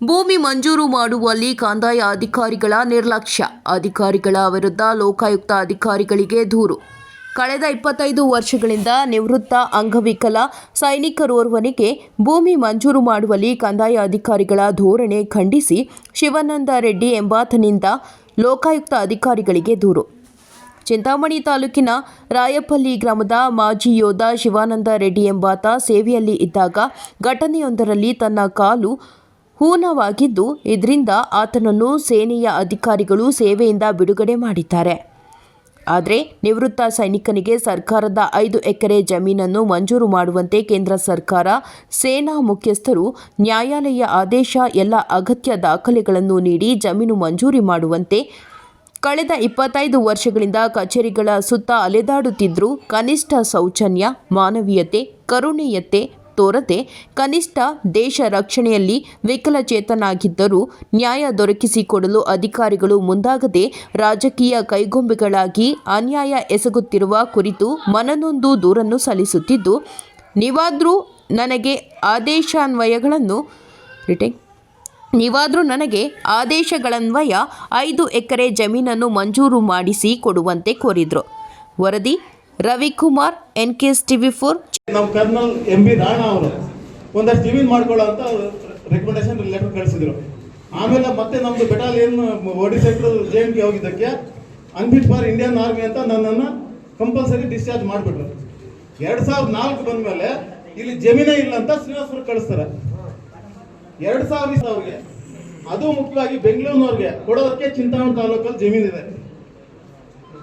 ಭೂಮಿ ಮಂಜೂರು ಮಾಡುವಲ್ಲಿ ಕಂದಾಯ ಅಧಿಕಾರಿಗಳ ನಿರ್ಲಕ್ಷ್ಯ. ಅಧಿಕಾರಿಗಳ ವಿರುದ್ಧ ಲೋಕಾಯುಕ್ತ ಅಧಿಕಾರಿಗಳಿಗೆ ದೂರು. ಕಳೆದ ಇಪ್ಪತ್ತೈದು ವರ್ಷಗಳಿಂದ ನಿವೃತ್ತ ಅಂಗವಿಕಲ ಸೈನಿಕರೋರ್ವನಿಗೆ ಭೂಮಿ ಮಂಜೂರು ಮಾಡುವಲ್ಲಿ ಕಂದಾಯ ಅಧಿಕಾರಿಗಳ ಧೋರಣೆ ಖಂಡಿಸಿ ಶಿವಾನಂದ ರೆಡ್ಡಿ ಎಂಬಾತನಿಂದ ಲೋಕಾಯುಕ್ತ ಅಧಿಕಾರಿಗಳಿಗೆ ದೂರು. ಚಿಂತಾಮಣಿ ತಾಲೂಕಿನ ರಾಯಪಲ್ಲಿ ಗ್ರಾಮದ ಮಾಜಿ ಯೋಧ ಶಿವಾನಂದ ರೆಡ್ಡಿ ಎಂಬಾತ ಸೇವೆಯಲ್ಲಿ ಇದ್ದಾಗ ಘಟನೆಯೊಂದರಲ್ಲಿ ತನ್ನ ಕಾಲು ಹೂನವಾಗಿದ್ದು, ಇದರಿಂದ ಆತನನ್ನು ಸೇನೆಯ ಅಧಿಕಾರಿಗಳು ಸೇವೆಯಿಂದ ಬಿಡುಗಡೆ ಮಾಡಿದ್ದಾರೆ. ಆದರೆ, ನಿವೃತ್ತ ಸೈನಿಕನಿಗೆ ಸರ್ಕಾರದ ಐದು ಎಕರೆ ಜಮೀನನ್ನು ಮಂಜೂರು ಮಾಡುವಂತೆ ಕೇಂದ್ರ ಸರ್ಕಾರ, ಸೇನಾ ಮುಖ್ಯಸ್ಥರು ನ್ಯಾಯಾಲಯ ಆದೇಶ, ಎಲ್ಲ ಅಗತ್ಯ ದಾಖಲೆಗಳನ್ನು ನೀಡಿ ಜಮೀನು ಮಂಜೂರಿ ಮಾಡುವಂತೆ ಕಳೆದ ಇಪ್ಪತ್ತೈದು ವರ್ಷಗಳಿಂದ ಕಚೇರಿಗಳ ಸುತ್ತ ಅಲೆದಾಡುತ್ತಿದ್ದರೂ ಕನಿಷ್ಠ ಸೌಜನ್ಯ, ಮಾನವೀಯತೆ ಕರುಣೆಯತೆ ತೋರದೆ ಕನಿಷ್ಠ ದೇಶ ರಕ್ಷಣೆಯಲ್ಲಿ ವಿಕಲಚೇತನಾಗಿದ್ದರೂ ನ್ಯಾಯ ದೊರಕಿಸಿಕೊಡಲು ಅಧಿಕಾರಿಗಳು ಮುಂದಾಗದೆ ರಾಜಕೀಯ ಕೈಗೊಂಬೆಗಳಾಗಿ ಅನ್ಯಾಯ ಎಸಗುತ್ತಿರುವ ಕುರಿತು ಮನನೊಂದು ದೂರನ್ನು ಸಲ್ಲಿಸುತ್ತಿದ್ದು, ನೀವಾದರೂ ನನಗೆ ಆದೇಶಾನ್ವಯಗಳನ್ನು ರಿಟೇಕ್ ನೀವಾದರೂ ನನಗೆ ಆದೇಶಗಳನ್ವಯ ಐದು ಎಕರೆ ಜಮೀನನ್ನು ಮಂಜೂರು ಮಾಡಿಸಿ ಕೊಡುವಂತೆ ಕೋರಿದರು. ವರದಿ Ravikumar N K S TV four ನಮ್ಮ ಕರ್ನಲ್ ಎಂ ಬಿ ರಾಣ ಅವರು ಒಂದಷ್ಟು ಟಿವಿ ಮಾಡ್ಕೊಳ್ಳೋ ಅಂತ ರೆಕಮೆಂಡೇಶನ್ ಲೆಟರ್ ಕಳಿಸಿದ್ರು. ಆಮೇಲೆ ಮತ್ತೆ ನಮ್ದು ಬೆಟಾಲಿಯನ್ ಒಡಿ ಸೆಕ್ಟರ್ ಜೆ ಎನ್ ಕೆ ಹೋಗಿದ್ದಕ್ಕೆ ಅನ್ಫಿಟ್ ಫಾರ್ ಇಂಡಿಯನ್ ಆರ್ಮಿ ಅಂತ ನನ್ನನ್ನು ಕಂಪಲ್ಸರಿ ಡಿಸ್ಚಾರ್ಜ್ ಮಾಡಿಬಿಟ್ರು. ಎರಡು ಸಾವಿರದ ನಾಲ್ಕು ಬಂದಮೇಲೆ ಇಲ್ಲಿ ಜಮೀನೇ ಇಲ್ಲ ಅಂತ ಶ್ರೀನಿವಾಸಪುರ ಕಳಿಸ್ತಾರೆ. ಎರಡು ಸಾವಿರ ಅವ್ರಿಗೆ ಅದು ಮುಖ್ಯವಾಗಿ ಬೆಂಗಳೂರಿನವ್ರಿಗೆ ಕೊಡೋದಕ್ಕೆ ಚಿಂತಾಮಣಿ ತಾಲೂಕಲ್ಲಿ ಜಮೀನಿದೆ.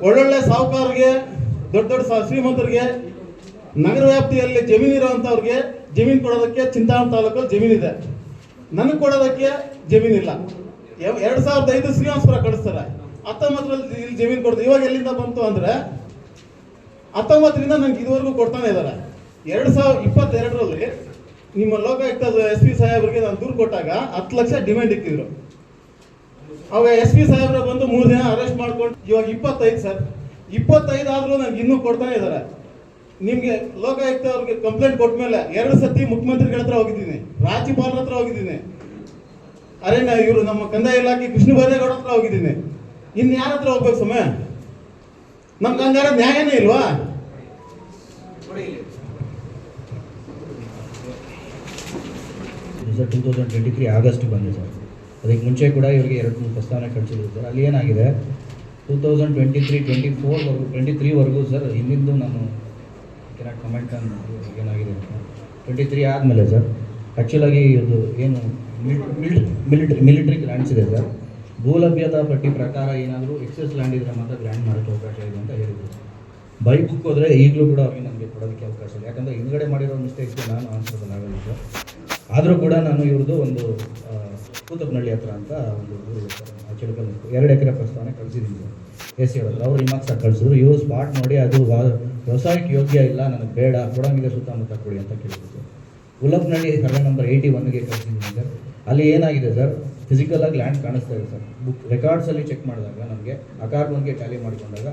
ಒಳ್ಳೊಳ್ಳೆ ಸಾಹುಕಾರರಿಗೆ ದೊಡ್ಡ ದೊಡ್ಡ ಶ್ರೀಮಂತರಿಗೆ ನಗರ ವ್ಯಾಪ್ತಿಯಲ್ಲಿ ಜಮೀನು ಇರುವಂತವ್ರಿಗೆ ಜಮೀನು ಕೊಡೋದಕ್ಕೆ ಚಿಂತಾಮಣಿ ತಾಲೂಕಲ್ಲಿ ಜಮೀನಿದೆ ನನಗೆ ಕೊಡೋದಕ್ಕೆ ಜಮೀನಿಲ್ಲ ಎರಡು ಎರಡ್ ಸಾವಿರದ ಐದು ಶ್ರೀನಿವಾಸಪುರ ಕಳಿಸ್ತಾರೆ. ಹತ್ತೊಂಬತ್ತರಲ್ಲಿ ಇಲ್ಲಿ ಜಮೀನು ಕೊಡ್ತಾರೆ ಇವಾಗ ಎಲ್ಲಿಂದ ಬಂತು ಅಂದ್ರೆ ಹತ್ತೊಂಬತ್ತರಿಂದ ನನಗೆ ಇದುವರೆಗೂ ಕೊಡ್ತಾನೆ ಇದ್ದಾರೆ ಎರಡು ಸಾವಿರದ ಇಪ್ಪತ್ತೆರಡರಲ್ಲಿ ನಿಮ್ಮ ಲೋಕಾಯುಕ್ತ ಎಸ್ ಪಿ ಸಾಹೇಬ್ರಿಗೆ ನಾನು ದೂರು ಕೊಟ್ಟಾಗ ಹತ್ತು ಲಕ್ಷ ಡಿಮ್ಯಾಂಡ್ ಇಕ್ಕಿದ್ರು ಅವಾಗ ಎಸ್ ಪಿ ಸಾಹೇಬ್ರ ಬಂದು ಮೂರು ದಿನ ಅರೆಸ್ಟ್ ಮಾಡ್ಕೊಂಡು ಇವಾಗ ಇಪ್ಪತ್ತೈದು ಸರ್. ಇಪ್ಪತ್ತೈದು ಆದ್ರೂ ನನಗೆ ಇನ್ನೂ ಕೊಡ್ತಾ ಇದ್ದಾರೆ. ನಿಮಗೆ ಲೋಕಾಯುಕ್ತ ಅವ್ರಿಗೆ ಕಂಪ್ಲೇಂಟ್ ಕೊಟ್ಟ ಮೇಲೆ ಎರಡು ಸತಿ ಮುಖ್ಯಮಂತ್ರಿಗಳ ಹತ್ರ ಹೋಗಿದ್ದೀನಿ. ರಾಜ್ಯಪಾಲರ ಹತ್ರ ಹೋಗಿದ್ದೀನಿ. ಅರಣ್ಯ ಇವರು ನಮ್ಮ ಕಂದಾಯ ಇಲಾಖೆ ಕೃಷ್ಣ ಬೈರೇಗೌಡ ಹತ್ರ ಹೋಗಿದ್ದೀನಿ. ಇನ್ನು ಯಾರ ಹತ್ರ ಹೋಗ್ಬೇಕು ಸಮಯ ನಮ್ಗೆ ಹಂಗಾರ ನ್ಯಾಯನೇ ಇಲ್ವಾ? ಟೂ ಟ್ವೆಂಟಿ ತ್ರೀ ಆಗಸ್ಟ್ ಬಂದಿದೆ ಸರ್. ಅದಕ್ಕೆ ಮುಂಚೆ ಕೂಡ ಇವರಿಗೆ ಎರಡು ಮೂರು ಪ್ರಸ್ತಾವನೆ ಕಳಿಸಿದ್ರು ಸರ್. ಅಲ್ಲಿ ಏನಾಗಿದೆ? Two thousand twenty three twenty ಫೋರ್ವರೆಗೂ twenty ತ್ರೀವರೆಗೂ ಸರ್ ಹಿಂದಿಂದು ನಾನು ಕೆನಾಟ್ ಕಮೆಂಟ್ ಏನಾಗಿದೆ ಟ್ವೆಂಟಿ ತ್ರೀ ಆದಮೇಲೆ ಸರ್ ಆ್ಯಕ್ಚುಲಾಗಿ ಇದು ಏನು ಮಿಲಿಟ್ರಿ ಮಿಲಿಟ್ರಿ ಲ್ಯಾಂಡ್ಸ್ ಇದೆ ಸರ್ ಭೂಲಭ್ಯತಾ ಪಟ್ಟಿ ಪ್ರಕಾರ ಏನಾದರೂ ಎಕ್ಸೆಸ್ ಲ್ಯಾಂಡ್ ಇದ್ರೆ ಮಾತ್ರ ಗ್ರ್ಯಾಂಡ್ ಮಾಡೋಕ್ಕೆ ಅವಕಾಶ ಇದೆ ಅಂತ ಹೇಳಿದ್ರು ಬುಕ್ ಹೋದರೆ ಈಗಲೂ ಕೂಡ ಅವ್ರಿಗೆ ನನಗೆ ಕೊಡೋದಕ್ಕೆ ಅವಕಾಶ ಇಲ್ಲ. ಯಾಕಂದರೆ ಹಿಂದ್ಗಡೆ ಮಾಡಿರೋ ಮಿಸ್ಟೇಕ್ಸ್ಗೆ ನಾನು ಆನ್ಸರ್ ಆಗಲ್ಲ ಸರ್ ಆದರೂ ಕೂಡ ನಾನು ಇವ್ರದ್ದು ಒಂದು ಆ, ಕೂತಪ್ನಹಳ್ಳಿ ಹತ್ರ ಅಂತ ಒಂದು ಚಿಲಕಲ್ ಎರಡು ಎಕರೆ ಪ್ರಸ್ತಾವನೆ ಕಳಿಸಿದ್ದೀನಿ ಸರ್. ಎಸ್ ಹೇಳಿದ್ರು ಅವ್ರು ಈ ಮಾತ್ರ ಕಳಿಸಿದ್ರು. ಇವರು ಸ್ಪಾಟ್ ನೋಡಿ ಅದು ವ್ಯವಸಾಯಕ್ಕೆ ಯೋಗ್ಯ ಇಲ್ಲ ನನಗೆ ಬೇಡ ಕೊಡಂಗಿಲ್ಲ ಸುತ್ತಮುತ್ತ ಕೊಡಿ ಅಂತ ಕೇಳಿದ್ರು ಸರ್. ಸರ್ವೆ ನಂಬರ್ ಏಯ್ಟಿ ಒನ್ಗೆ ಕಳಿಸಿದ್ದೀನಿ ಸರ್. ಅಲ್ಲಿ ಏನಾಗಿದೆ ಸರ್? ಫಿಸಿಕಲ್ ಆಗಿ ಲ್ಯಾಂಡ್ ಕಾಣಿಸ್ತಾ ಇದೆ ಸರ್. ಬುಕ್ ರೆಕಾರ್ಡ್ಸಲ್ಲಿ ಚೆಕ್ ಮಾಡಿದಾಗ ನಮಗೆ ಅಕಾರ್ ಒನ್ಗೆ ಟ್ಯಾಲಿ ಮಾಡಿಕೊಂಡಾಗ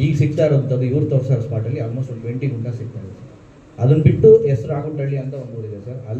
ಈಗ ಸಿಗ್ತಾ ಇರೋಂಥದ್ದು ಇವ್ರು ತೋರಿಸೋ ಸ್ಪಾಟಲ್ಲಿ ಆಲ್ಮೋಸ್ಟ್ ಒಂದು ಟ್ವೆಂಟಿ ಗುಂಡ ಸಿಗ್ತಾ ಇದೆ ಅದನ್ನು ಬಿಟ್ಟು ಹೆಸರು ಆಗುಂಟಳ್ಳಿ ಅಂತ ಒಂದು ಊರಿದೆ ಸರ್. ಅಲ್ಲಿ